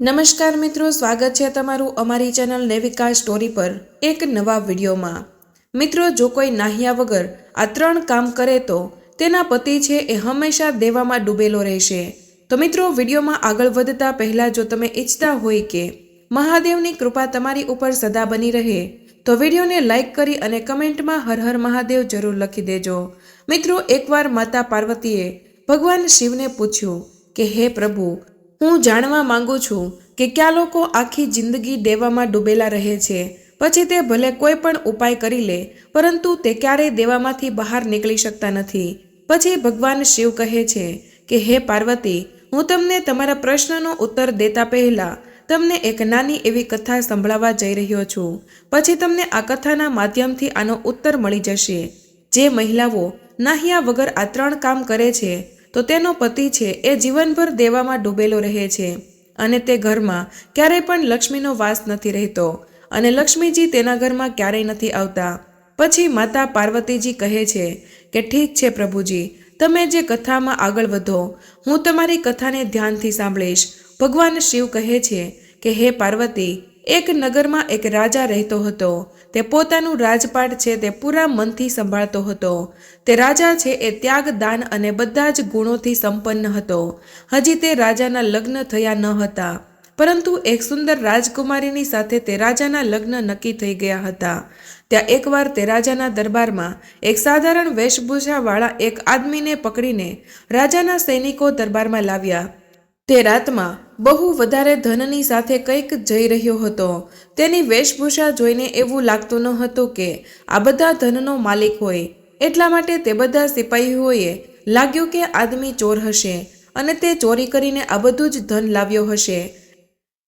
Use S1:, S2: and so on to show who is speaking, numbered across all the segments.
S1: નમસ્કાર મિત્રો, સ્વાગત છે તમારું અમારી ચેનલ નેવિકા સ્ટોરી પર એક નવા વિડીયોમાં. મિત્રો, જો કોઈ નાહ્યા વગર આ ત્રણ કામ કરે તો તેના પતિ છે એ હંમેશા દેવામાં ડૂબેલો રહેશે. તો મિત્રો, વિડીયોમાં આગળ વધતા પહેલાં જો તમે ઈચ્છતા હોય કે મહાદેવની કૃપા તમારી ઉપર સદા બની રહે, તો વિડીયોને લાઈક કરી અને કમેન્ટમાં હર હર મહાદેવ જરૂર લખી દેજો. મિત્રો, એકવાર માતા પાર્વતીએ ભગવાન શિવને પૂછ્યું કે, હે પ્રભુ હું જાણવા માંગુ છું કે ક્યાં લોકો આખી જિંદગી દેવામાં ડૂબેલા રહે છે. પછી તે ભલે કોઈ પણ ઉપાય કરી લે, પરંતુ તે ક્યારેય દેવામાંથી બહાર નીકળી શકતા નથી. પછી ભગવાન શિવ કહે છે કે, હે પાર્વતી, હું તમને તમારા પ્રશ્નનો ઉત્તર દેતા પહેલા તમને એક નાની એવી કથા સંભળાવવા જઈ રહ્યો છું. પછી તમને આ કથાના માધ્યમથી આનો ઉત્તર મળી જશે. જે મહિલાઓ નાહ્યા વગર આ ત્રણ કામ કરે છે તો તેનો પતિ છે એ જીવનભર દેવામાં ડૂબેલો રહે છે. અને તે ઘરમાં ક્યારેય પણ લક્ષ્મીનો વાસ નથી રહેતો. અને લક્ષ્મીજી તેના ઘરમાં ક્યારેય નથી આવતા. પછી માતા પાર્વતીજી કહે છે કે ઠીક છે પ્રભુજી, તમે જે કથામાં આગળ વધો, હું તમારી કથાને ધ્યાનથી સાંભળીશ. ભગવાન શિવ કહે છે કે, હે પાર્વતી એક નગરમાં એક રાજા રહેતો હતો. તે પોતાનું રાજપાટ છે તે પૂરા મનથી સંભાળતો હતો. તે રાજા છે એ ત્યાગ, દાન અને બધા જ ગુણોથી સંપન્ન હતો. હજી તે રાજાના લગ્ન થયા ન હતા. પરંતુ એક સુંદર રાજકુમારીની સાથે તે રાજાના લગ્ન નક્કી થઈ ગયા હતા. ત્યાં એકવાર તે રાજાના દરબારમાં એક સાધારણ વેશભૂષાવાળા એક આદમીને પકડીને રાજાના સૈનિકો દરબારમાં લાવ્યા. તે રાતમાં બહુ વધારે ધનની સાથે કંઈક જઈ રહ્યો હતો. તેની વેશભૂષા જોઈને એવું લાગતું ન હતું કે આ બધા ધનનો માલિક હોય. એટલા માટે તે બધા સિપાહીઓએ લાગ્યું કે આદમી ચોર હશે અને તે ચોરી કરીને આ બધું જ ધન લાવ્યો હશે.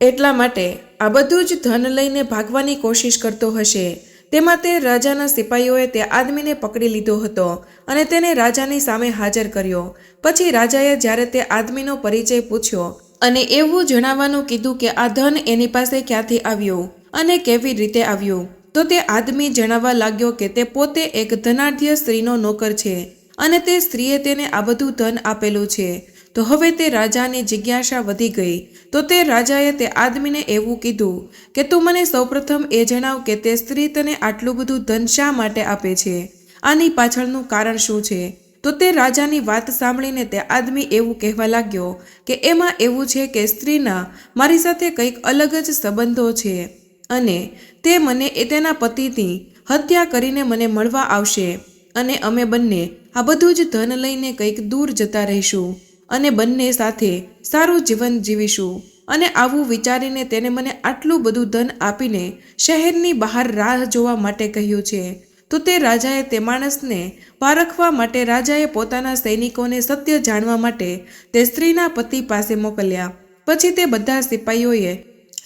S1: એટલા માટે આ બધું જ ધન લઈને ભાગવાની કોશિશ કરતો હશે. તેમાં તે રાજાના સિપાહીઓએ તે આદમીને પકડી લીધો હતો અને તેને રાજાની સામે હાજર કર્યો. પછી રાજાએ જ્યારે તે આદમીનો પરિચય પૂછ્યો અને એવું જણાવવાનું કીધું કે આ ધન એની પાસે ક્યાંથી આવ્યું અને કેવી રીતે આવ્યું, તો તે આદમી જણાવવા લાગ્યો કે તે પોતે એક ધનાઢ્ય સ્ત્રીનો નોકર છે અને તે સ્ત્રીએ તેને આ બધું ધન આપેલું છે. તો હવે તે રાજાની જિજ્ઞાસા વધી ગઈ. તો તે રાજાએ તે આદમીને એવું કીધું કે, તું મને સૌપ્રથમ એ જણાવ કે તે સ્ત્રી તને આટલું બધું ધન શા માટે આપે છે? આની પાછળનું કારણ શું છે? તો તે રાજાની વાત સાંભળીને તે આદમી એવું કહેવા લાગ્યો કે, એમાં એવું છે કે સ્ત્રીના મારી સાથે કંઈક અલગ જ સંબંધો છે અને તે મને એ તેના પતિની હત્યા કરીને મને મળવા આવશે અને અમે બંને આ બધું જ ધન લઈને કંઈક દૂર જતા રહીશું. અને બંને સાથે સારું જીવન જીવીશું. અને આવું વિચારીને તેને મને આટલું બધું ધન આપીને શહેરની બહાર રાહ જોવા માટે કહ્યું છે. તો તે રાજાએ તે માણસને પારખવા માટે રાજાએ પોતાના સૈનિકોને સત્ય જાણવા માટે તે સ્ત્રીના પતિ પાસે મોકલ્યા. પછી તે બધા સિપાહીઓએ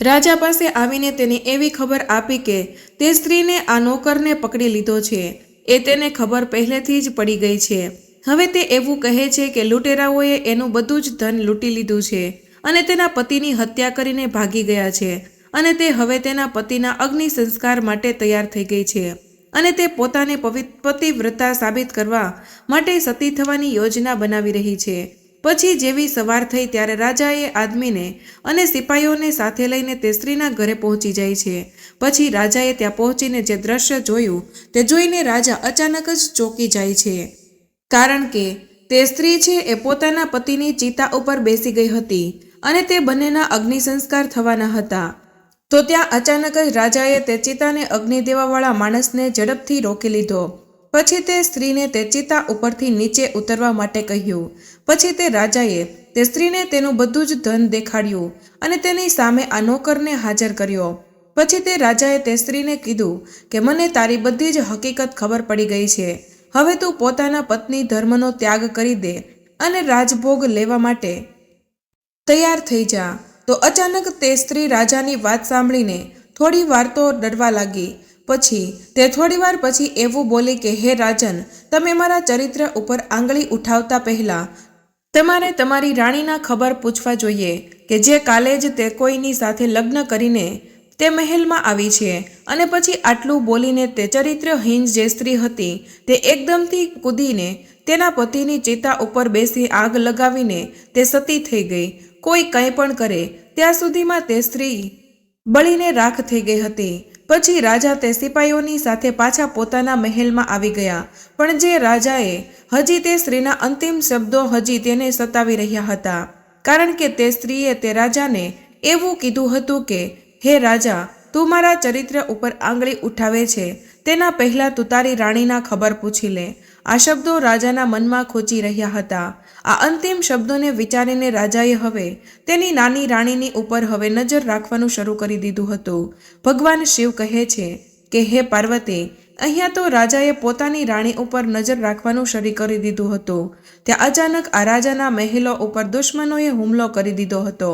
S1: રાજા પાસે આવીને તેને એવી ખબર આપી કે તે સ્ત્રીને આ નોકરને પકડી લીધો છે. એ તેને ખબર પહેલેથી જ પડી ગઈ છે. હવે તે એવું કહે છે કે લૂંટેરાઓએ એનું બધું જ ધન લૂંટી લીધું છે અને તેના પતિની હત્યા કરીને ભાગી ગયા છે અને તે હવે તેના પતિના અગ્નિ સંસ્કાર માટે તૈયાર થઈ ગઈ છે અને તે પોતાને પતિવ્રતા સાબિત કરવા માટે સતી થવાની યોજના બનાવી રહી છે. પછી જેવી સવાર થઈ ત્યારે રાજાએ આદમીને અને સિપાહીઓને સાથે લઈને તે સ્ત્રીના ઘરે પહોંચી જાય છે. પછી રાજાએ ત્યાં પહોંચીને જે દ્રશ્ય જોયું તે જોઈને રાજા અચાનક જ ચોંકી જાય છે. કારણ કે તે સ્ત્રી છે એ પોતાના પતિની ચિતા ઉપર બેસી ગઈ હતી અને તે બંનેના અગ્નિ સંસ્કાર થવાના હતા. તો ત્યાં અચાનક જ રાજાએ તે ચિતાને અગ્નિ દેવાવાળા માણસને ઝડપથી રોકી લીધો. પછી તે સ્ત્રીને તે ચિતા ઉપરથી નીચે ઉતરવા માટે કહ્યું. પછી તે રાજાએ તે સ્ત્રીને તેનું બધું જ ધન દેખાડ્યું અને તેની સામે આ નોકરને હાજર કર્યો. પછી તે રાજાએ તે સ્ત્રીને કીધું કે, મને તારી બધી જ હકીકત ખબર પડી ગઈ છે. હવે તું પોતાના પત્ની ધર્મનો ત્યાગ કરી દે અને રાજભોગ લેવા માટે તૈયાર થઈ જા. તો અચાનક તે સ્ત્રી રાજાની વાત સાંભળીને થોડી વાર તો ડરવા લાગી. પછી, તે થોડીવાર પછી એવું બોલી કે, હે રાજન, તમે મારા ચરિત્ર ઉપર આંગળી ઉઠાવતા પહેલાં તમારે તમારી રાણીના ખબર પૂછવા જોઈએ કે જે કાલે જ તે કોઈની સાથે લગ્ન કરીને તે મહેલમાં આવી છે અને પછી આટલું બોલીને તે ચરિત્રહીન જે સ્ત્રી હતી તે એકદમથી કૂદીને તેના પતિની ચિતા ઉપર બેસી આગ લગાવીને તે સતી થઈ ગઈ. કોઈ કંઈ પણ કરે, ત્યાં સુધીમાં તે સ્ત્રી બળીને રાખ થઈ ગઈ હતી. પછી રાજા તે સિપાઈઓની સાથે પાછા પોતાના મહેલમાં આવી ગયા. પણ જે રાજાએ હજી તે સ્ત્રીના અંતિમ શબ્દો હજી તેને સતાવી રહ્યા હતા. કારણ કે તે સ્ત્રીએ તે રાજાને એવું કીધું હતું કે હે રાજા, તું મારા ચરિત્ર ઉપર આંગળી ઉઠાવે છે. તેના પહેલાં તું તારી રાણીના ખબર પૂછી લે. આ શબ્દો રાજાના મનમાં ખોચી રહ્યા હતા. આ અંતિમ શબ્દોને વિચારીને રાજાએ હવે તેની નાની રાણીની ઉપર હવે નજર રાખવાનું શરૂ કરી દીધું હતું. ભગવાન શિવ કહે છે કે, હે પાર્વતી, અહીંયા તો રાજાએ પોતાની રાણી ઉપર નજર રાખવાનું શરૂ કરી દીધું હતું. ત્યાં અચાનક આ રાજાના મહેલો ઉપર દુશ્મનોએ હુમલો કરી દીધો હતો.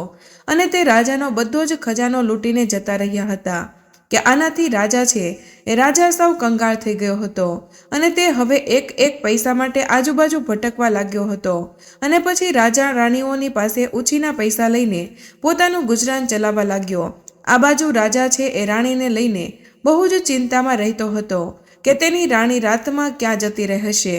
S1: અને તે રાજાનો બધો જ ખજાનો લૂંટીને જતા રહ્યા હતા. કે આનાથી રાજા છે એ રાજા સૌ કંગાળ થઈ ગયો હતો અને તે હવે એક એક પૈસા માટે આજુબાજુ ભટકવા લાગ્યો હતો. અને પછી રાજા રાણીઓની પાસે ઉછીના પૈસા લઈને પોતાનું ગુજરાન ચલાવવા લાગ્યો. આ બાજુ રાજા છે એ રાણીને લઈને બહુ જ ચિંતામાં રહેતો હતો કે તેની રાણી રાતમાં ક્યાં જતી રહેશે?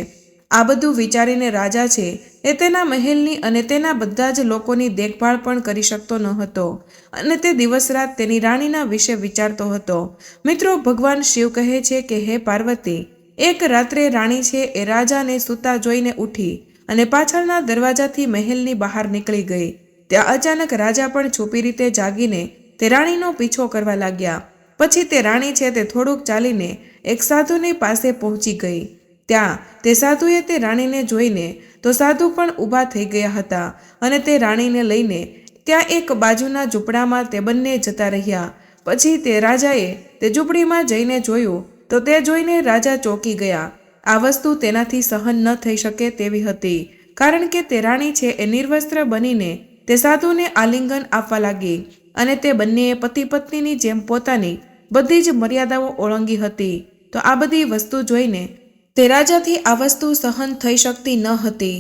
S1: આ બધું વિચારીને રાજા છે એ તેના મહેલની અને તેના બધા જ લોકોની દેખભાળ પણ કરી શકતો ન હતો અને તે દિવસ રાત તેની રાણીના વિશે વિચારતો હતો. મિત્રો, ભગવાન શિવ કહે છે કે, હે પાર્વતી, એક રાત્રે રાણી છે એ રાજાને સૂતા જોઈને ઉઠી અને પાછળના દરવાજાથી મહેલની બહાર નીકળી ગઈ. ત્યાં અચાનક રાજા પણ છુપી રીતે જાગીને તે રાણીનો પીછો કરવા લાગ્યા. પછી તે રાણી છે તે થોડુંક ચાલીને એક સાધુની પાસે પહોંચી ગઈ. ત્યાં તે સાધુએ તે રાણીને જોઈને તો સાધુ પણ ઊભા થઈ ગયા હતા અને તે રાણીને લઈને ત્યાં એક બાજુના ઝૂંપડામાં તે બંને જતા રહ્યા. પછી તે રાજાએ તે ઝૂંપડીમાં જઈને જોયું તો તે જોઈને રાજા ચોંકી ગયા. આ વસ્તુ તેનાથી સહન ન થઈ શકે તેવી હતી, કારણ કે તે રાણી છે એ નિર્વસ્ત્ર બનીને તે સાધુને આલિંગન આપવા લાગી અને તે બંનેએ પતિ પત્નીની જેમ પોતાની બધી જ મર્યાદાઓ ઓળંગી હતી. તો આ બધી વસ્તુ જોઈને તે રાજાથી આ વસ્તુ સહન થઈ શકતી ન હતી.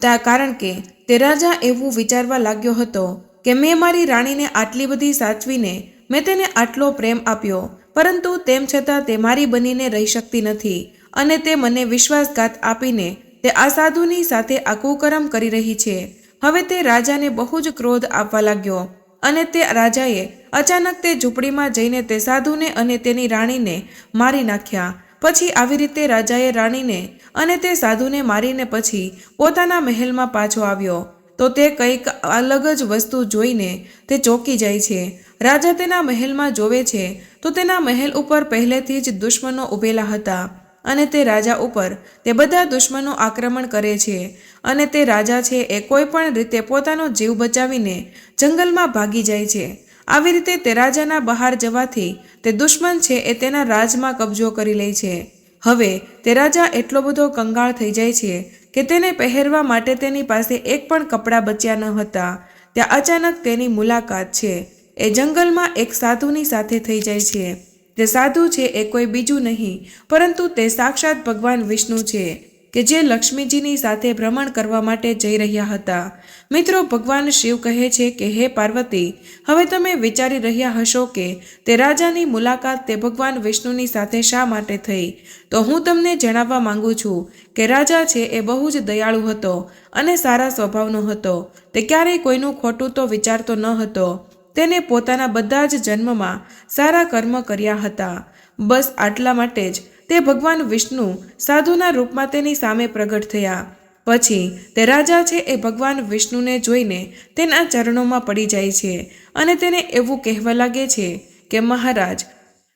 S1: ત્યાં કારણ કે તે રાજા એવું વિચારવા લાગ્યો હતો કે મેં મારી રાણીને આટલી બધી સાચવીને મેં તેને આટલો પ્રેમ આપ્યો, પરંતુ તેમ છતાં તે મારી બનીને રહી શકતી નથી અને તે મને વિશ્વાસઘાત આપીને તે આ સાધુની સાથે આકુકરમ કરી રહી છે. હવે તે રાજાને બહુ જ ક્રોધ આપવા લાગ્યો અને તે રાજાએ અચાનક તે ઝૂંપડીમાં જઈને તે સાધુને અને તેની રાણીને મારી નાખ્યા. પછી આવી રીતે રાજાએ રાણીને અને તે સાધુને મારીને પછી પોતાના મહેલમાં પાછો આવ્યો. તો તે કંઈક અલગ જ વસ્તુ જોઈને તે ચોંકી જાય છે. રાજા તેના મહેલમાં જોવે છે. તો તેના મહેલ ઉપર પહેલેથી જ દુશ્મનો ઊભેલા હતા અને તે રાજા ઉપર તે બધા દુશ્મનો આક્રમણ કરે છે. અને તે રાજા છે એ કોઈ પણ રીતે પોતાનો જીવ બચાવીને જંગલમાં ભાગી જાય છે. આવી રીતે તે રાજાના બહાર જવાથી તે દુશ્મન છે એ તેના રાજમાં કબજો કરી લે છે. હવે તે રાજા એટલો બધો કંગાળ થઈ જાય છે કે તેને પહેરવા માટે તેની પાસે એક પણ કપડાં બચ્યા ન હતા. ત્યાં અચાનક તેની મુલાકાત છે. એ જંગલમાં એક સાધુની સાથે થઈ જાય છે. તે સાધુ છે એ કોઈ બીજું નહીં, પરંતુ તે સાક્ષાત ભગવાન વિષ્ણુ છે. કે જે લક્ષ્મીજીની સાથે ભ્રમણ કરવા માટે જઈ રહ્યા હતા. મિત્રો, ભગવાન શિવ કહે છે કે, હે પાર્વતી, હવે તમે વિચારી રહ્યા હશો કે તે રાજાની મુલાકાત તે ભગવાન વિષ્ણુની સાથે શા માટે થઈ? તો હું તમને જણાવવા માંગુ છું કે રાજા છે એ બહુ જ દયાળુ હતો અને સારા સ્વભાવનો હતો. તે ક્યારેય કોઈનું ખોટું તો વિચારતો ન હતો. તેને પોતાના બધા જ જન્મમાં સારા કર્મ કર્યા હતા. બસ આટલા માટે જ તે ભગવાન વિષ્ણુ સાધુના રૂપમાં તેની સામે પ્રગટ થયા. પછી તે રાજા છે એ ભગવાન વિષ્ણુને જોઈને તેના ચરણોમાં પડી જાય છે અને તેને એવું કહેવા લાગે છે કે, મહારાજ,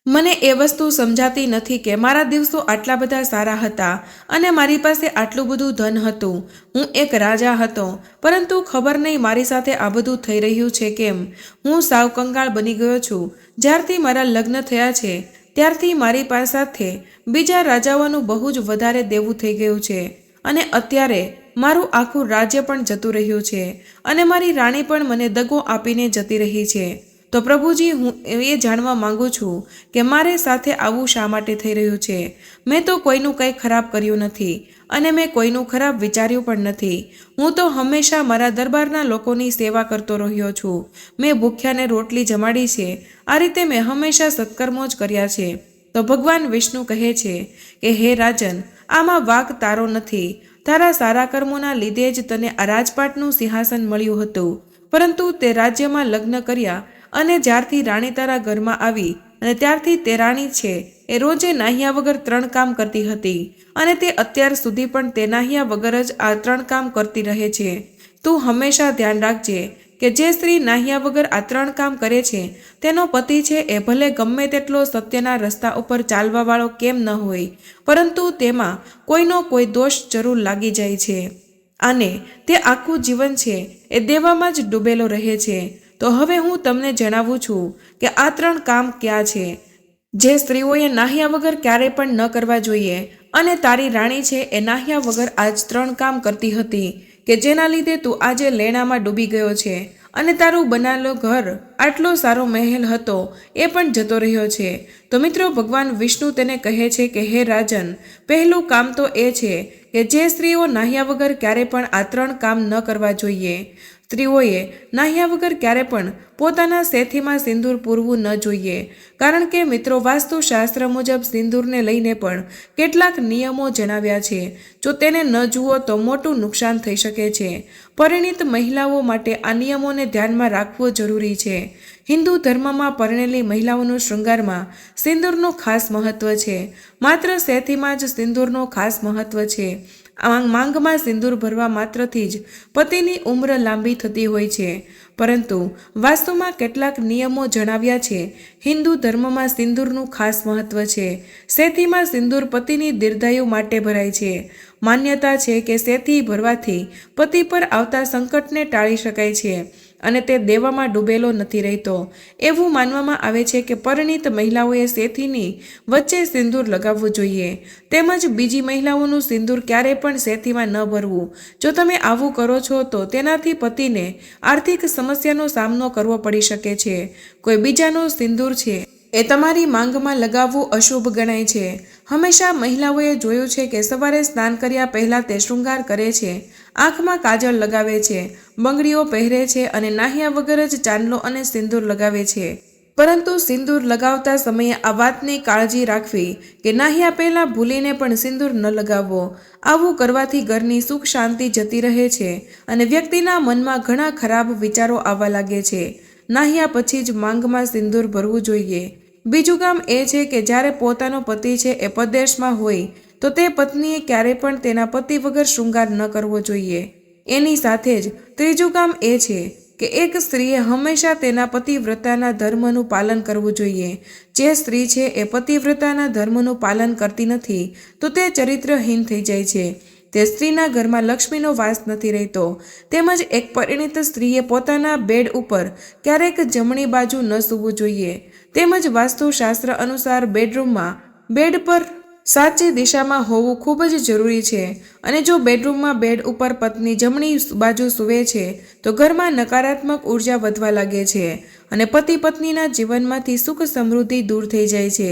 S1: મને એ વસ્તુ સમજાતી નથી કે મારા દિવસો આટલા બધા સારા હતા અને મારી પાસે આટલું બધું ધન હતું. હું એક રાજા હતો, પરંતુ ખબર નહીં મારી સાથે આ બધું થઈ રહ્યું છે કેમ. હું સાવ કંગાળ બની ગયો છું. જ્યારથી મારા લગ્ન થયા છે ત્યારથી મારી પાસે સાથે બીજા રાજાઓનું બહુ જ વધારે દેવું થઈ ગયું છે. અને અત્યારે મારું આખું રાજ્ય પણ જતું રહ્યું છે. અને મારી રાણી પણ મને દગો આપીને જતી રહી છે. તો પ્રભુજી, હું એ જાણવા માંગુ છું કે મારે સાથે આવું શા માટે થઈ રહ્યું છે? મેં તો કોઈનું કંઈ ખરાબ કર્યું નથી અને મેં કોઈનું ખરાબ વિચાર્યું પણ નથી. હું તો હંમેશા મારા દરબારના લોકોની સેવા કરતો રહ્યો છું. મેં ભૂખ્યાને રોટલી જમાડી છે. આ રીતે મેં હંમેશા સત્કર્મો જ કર્યા છે. તો ભગવાન વિષ્ણુ કહે છે કે, હે રાજન, આમાં વાક તારો નથી. તારા સારા કર્મોના લીધે જ તને આ રાજપાટનું સિંહાસન મળ્યું હતું. પરંતુ તે રાજ્યમાં લગ્ન કર્યા અને જ્યારથી રાણી તારા ઘરમાં આવી અને ત્યારથી તે રાણી છે, એ રોજે નાહ્યા વગર ત્રણ કામ કરતી હતી. અને તે અત્યાર સુધી પણ તે નાહ્યા વગર જ આ ત્રણ કામ કરતી રહે છે. તું હંમેશા ધ્યાન રાખજે કે જે સ્ત્રી નાહ્યા વગર આ ત્રણ કામ કરે છે, તેનો પતિ છે એ ભલે ગમે તેટલો સત્યના રસ્તા ઉપર ચાલવાવાળો કેમ ન હોય, પરંતુ તેમાં કોઈનો કોઈ દોષ જરૂર લાગી જાય છે. અને તે આખું જીવન છે, એ દેવામાં જ ડૂબેલો રહે છે. તો હવે હું તમને જણાવું છું કે આ ત્રણ કામ ક્યાં છે. જે સ્ત્રીઓએ નાહ્યા વગર ક્યારેય પણ ન કરવા જોઈએ અને તારી રાણી છે એ નાહ્યા વગર આજ ત્રણ કામ કરતી હતી કે જેના લીધે તું આજે લેણામાં ડૂબી ગયો છે અને તારું બનાવેલો ઘર આટલો સારો મહેલ હતો એ પણ જતો રહ્યો છે. તો મિત્રો, ભગવાન વિષ્ણુ તેને કહે છે કે, હે રાજન, પહેલું કામ તો એ છે કે જે સ્ત્રીઓ નાહ્યા વગર ક્યારે પણ આ ત્રણ કામ ન કરવા જોઈએ. સ્ત્રીઓએ નાહ્યા વગર ક્યારે પણ પોતાના સેથીમાં સિંદૂર પૂરવું ન જોઈએ. કારણ કે મિત્રો, વાસ્તુશાસ્ત્ર મુજબ સિંદૂરને લઈને પણ કેટલાક નિયમો જણાવ્યા છે. જો તેને ન જુઓ તો મોટું નુકસાન થઈ શકે છે. પરિણીત મહિલાઓ માટે આ નિયમોને ધ્યાનમાં રાખવું જરૂરી છે. હિન્દુ ધર્મમાં પરણેલી મહિલાઓનું શૃંગારમાં સિંદૂરનું ખાસ મહત્વ છે. માત્ર સેથીમાં જ સિંદૂરનું ખાસ મહત્વ છે. માંગમાં સિંદૂર ભરવા માત્રથી જ પતિની ઉંમર લાંબી થતી હોય છે. પરંતુ વાસ્તુમાં કેટલાક નિયમો જણાવ્યા છે. હિન્દુ ધર્મમાં સિંદૂરનું ખાસ મહત્વ છે. સેથીમાં સિંદૂર પતિની દીર્ઘાયુ માટે ભરાય છે. માન્યતા છે કે સેથી ભરવાથી પતિ પર આવતા સંકટને ટાળી શકાય છે. અને તે દેવામાં ડૂબેલો નથી રહેતો. એવું માનવામાં આવે છે કે પરિણીત મહિલાઓએ સેથીની વચ્ચે સિંદૂર લગાવવું જોઈએ. તેમજ બીજી મહિલાઓનું સિંદૂર ક્યારેય પણ સેથીમાં ન ભરવું. જો તમે આવું કરો છો, તો તેનાથી પતિને આર્થિક સમસ્યાનો સામનો કરવો પડી શકે છે. કોઈ બીજાનું સિંદૂર છે એ તમારી માંગમાં લગાવવું અશુભ ગણાય છે. હંમેશા મહિલાઓએ જોયું છે કે સવારે સ્નાન કર્યા પહેલાં તે શૃંગાર કરે છે. આંખમાં કાજળ લગાવે છે, બંગડીઓ પહેરે છે અને નાહ્યા વગર જ ચાંદલો અને સિંદૂર લગાવે છે. પરંતુ સિંદૂર લગાવતા સમયે આ વાતની કાળજી રાખવી કે નાહ્યા પહેલાં ભૂલીને પણ સિંદૂર ન લગાવવો. આવું કરવાથી ઘરની સુખ શાંતિ જતી રહે છે અને વ્યક્તિના મનમાં ઘણા ખરાબ વિચારો આવવા લાગે છે. નાહ્યા પછી જ માંગમાં સિંદૂર ભરવું જોઈએ. બીજું કામ એ છે કે જ્યારે પોતાનો પતિ છે એ પરદેશમાં હોય તો તે પત્નીએ ક્યારેય પણ તેના પતિ વગર શૃંગાર ન કરવો જોઈએ. એની સાથે જ ત્રીજું કામ એ છે કે એક સ્ત્રીએ હંમેશા તેના પતિવ્રતાના ધર્મનું પાલન કરવું જોઈએ. જે સ્ત્રી છે એ પતિવ્રતાના ધર્મનું પાલન કરતી નથી, તો તે ચરિત્રહીન થઈ જાય છે. તે સ્ત્રીના ઘરમાં લક્ષ્મીનો વાસ નથી રહેતો. તેમજ એક પરિણીત સ્ત્રીએ પોતાના બેડ ઉપર ક્યારેક જમણી બાજુ ન સૂવું જોઈએ. તેમજ વાસ્તુશાસ્ત્ર અનુસાર બેડરૂમમાં બેડ પર સાચી દિશામાં હોવું ખૂબ જ જરૂરી છે અને જો બેડરૂમમાં બેડ ઉપર પત્ની જમણી બાજુ સૂવે છે, તો ઘરમાં નકારાત્મક ઊર્જા વધવા લાગે છે અને પતિ પત્નીના જીવનમાંથી સુખ સમૃદ્ધિ દૂર થઈ જાય છે.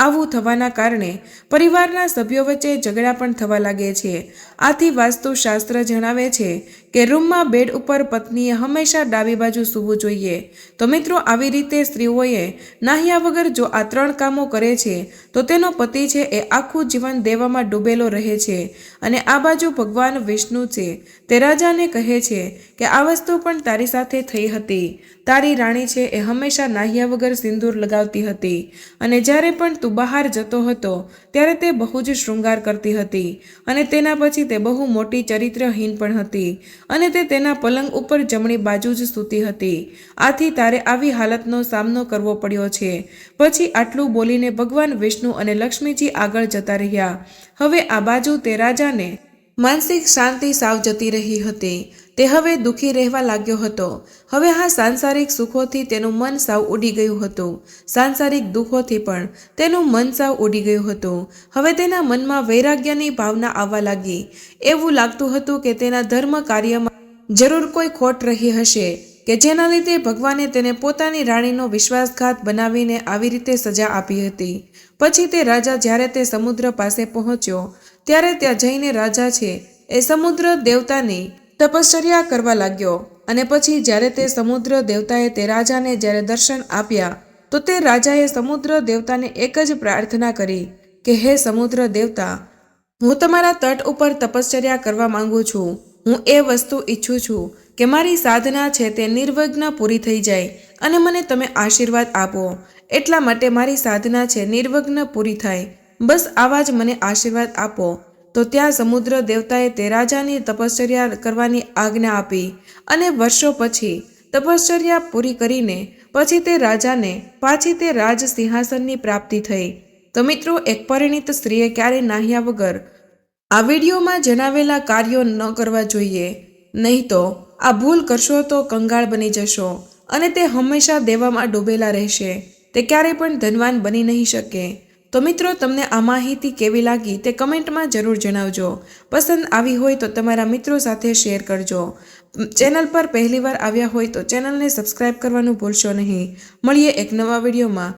S1: આવું થવાના કારણે પરિવારના સભ્યો વચ્ચે ઝઘડા પણ થવા લાગે છે. આથી વાસ્તુશાસ્ત્ર જણાવે છે કે રૂમમાં બેડ ઉપર પત્નીએ હંમેશા ડાબી બાજુ સૂવું જોઈએ. તો મિત્રો, આવી રીતે સ્ત્રીઓએ નાહ્યા વગર જો આ ત્રણ કામો કરે છે, તો તેનો પતિ છે એ આખું જીવન દેવામાં ડૂબેલો રહે છે. અને આ બાજુ ભગવાન વિષ્ણુ છે. તે રાજાને કહે છે કે આ વસ્તુ પણ તારી સાથે થઈ હતી. તારી રાણી છે એ હંમેશા નાહ્યા વગર સિંદૂર લગાવતી હતી. અને જ્યારે પણ તું બહાર જતો હતો, ત્યારે તે બહુ જ શૃંગાર કરતી હતી અને તેના પછી તે બહુ મોટી ચરિત્રહીન પણ હતી અને તે તેના પલંગ ઉપર જમણી બાજુ જ સૂતી હતી. આથી તારે આવી હાલતનો સામનો કરવો પડ્યો છે. પછી આટલું બોલીને ભગવાન વિષ્ણુ અને લક્ષ્મીજી આગળ જતા રહ્યા. હવે આ બાજુ તે રાજાને માનસિક શાંતિ સાવ જતી રહી હતી. તે હવે દુઃખી રહેવા લાગ્યો હતો. હવે હા સાંસારિક સુખોથી તેનું મન સાવ ઉડી ગયું હતું. સાંસારિક દુઃખોથી પણ તેનું મન સાવ ઉડી ગયું હતું. હવે તેના મનમાં વૈરાગ્યની ભાવના આવવા લાગી. એવું લાગતું હતું કે તેના ધર્મ કાર્યમાં જરૂર કોઈ ખોટ રહી હશે, કે જેના લીધે ભગવાને તેને પોતાની રાણીનો વિશ્વાસઘાત બનાવીને આવી રીતે સજા આપી હતી. પછી તે રાજા જ્યારે તે સમુદ્ર પાસે પહોંચ્યો, ત્યારે ત્યાં જઈને રાજા છે એ સમુદ્ર દેવતાની તપશ્ચર્યા કરવા લાગ્યો અને પછી જ્યારે તે સમુદ્ર દેવતાએ તે રાજાને જ્યારે દર્શન આપ્યા, તો તે રાજાએ સમુદ્ર દેવતાને એક જ પ્રાર્થના કરી કે, હે સમુદ્ર દેવતા, હું તમારા તટ ઉપર તપશ્ચર્યા કરવા માંગુ છું. હું એ વસ્તુ ઈચ્છું છું કે મારી સાધના છે તે નિર્વિઘ્ન પૂરી થઈ જાય અને મને તમે આશીર્વાદ આપો. એટલા માટે મારી સાધના છે નિર્વિઘ્ન પૂરી થાય. બસ આવા જ મને આશીર્વાદ આપો. તો ત્યાં સમુદ્ર દેવતાએ તે રાજાની તપશ્ચર્યા કરવાની આજ્ઞા આપી અને વર્ષો પછી તપશ્ચર્યા પૂરી કરીને પછી તે રાજાને પાછી તે રાજ સિંહાસનની પ્રાપ્તિ થઈ. તો મિત્રો, એક પરિણીત સ્ત્રીએ ક્યારેય નાહ્યા વગર આ વિડીયોમાં જણાવેલા કાર્યો ન કરવા જોઈએ. નહીં તો આ ભૂલ કરશો તો કંગાળ બની જશો અને તે હંમેશા દેવામાં ડૂબેલા રહેશે. તે ક્યારેય પણ ધનવાન બની નહીં શકે. તો મિત્રો, તમને આ માહિતી કેવી લાગી તે કમેન્ટમાં જરૂર જણાવજો. પસંદ આવી હોય તો તમારા મિત્રો સાથે શેર કરજો. ચેનલ પર પહેલીવાર આવ્યા હોય તો ચેનલને સબસ્ક્રાઈબ કરવાનું ભૂલશો નહીં. મળીએ એક નવા વિડીયોમાં.